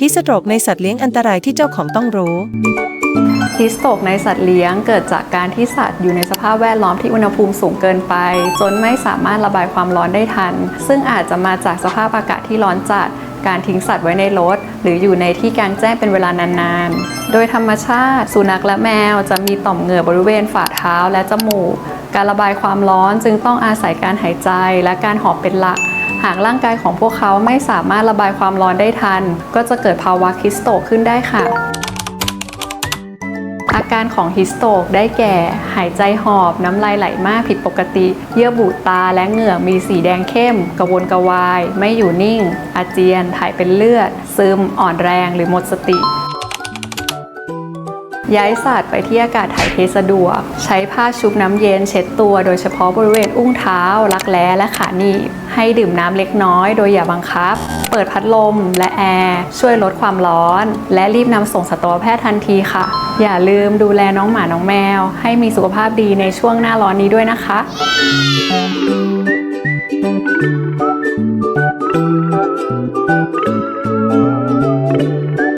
ฮิสโตรกในสัตว์เลี้ยงอันตรายที่เจ้าของต้องรู้ ฮิสโตรกในสัตว์เลี้ยงเกิดจากการที่สัตว์อยู่ในสภาพแวดล้อมที่อุณหภูมิสูงเกินไป จนไม่สามารถระบายความร้อนได้ทัน ซึ่งอาจจะมาจากสภาพอากาศที่ร้อนจัดการทิ้งสัตว์ไว้ในรถ หรืออยู่ในที่กลางแจ้งเป็นเวลานานๆ โดยธรรมชาติ สุนัขและแมวจะมีต่อมเหงื่อบริเวณฝ่าเท้าและจมูก การระบายความร้อนจึงต้องอาศัยการหายใจและการหอบเป็นหลัก หากร่างกายของพวกเขาไม่สามารถระบายความร้อนได้ทัน ก็จะเกิดภาวะคิสโตกขึ้นได้ค่ะ อาการของฮิสโตกได้แก่ หายใจหอบ น้ำลายไหลมากผิดปกติ เยื่อบุตาและเหงือกมีสีแดงเข้ม กระวนกระวาย ไม่อยู่นิ่ง อาเจียน ถ่ายเป็นเลือด ซึม อ่อนแรง หรือหมดสติ ย้ายสัตว์ไปที่อากาศถ่ายเทสะดวก ใช้ผ้าชุบน้ำเย็นเช็ดตัว โดยเฉพาะบริเวณอุ้งเท้า รักแร้และขาหนีบให้ดื่มน้ำเล็กน้อยโดยอย่าบังคับ เปิดพัดลมและแอร์ช่วยลดความร้อน และรีบนำส่งสัตวแพทย์ทันทีค่ะ อย่าลืมดูแลน้องหมาน้องแมว ให้มีสุขภาพดีในช่วงหน้าร้อนนี้ด้วยนะคะ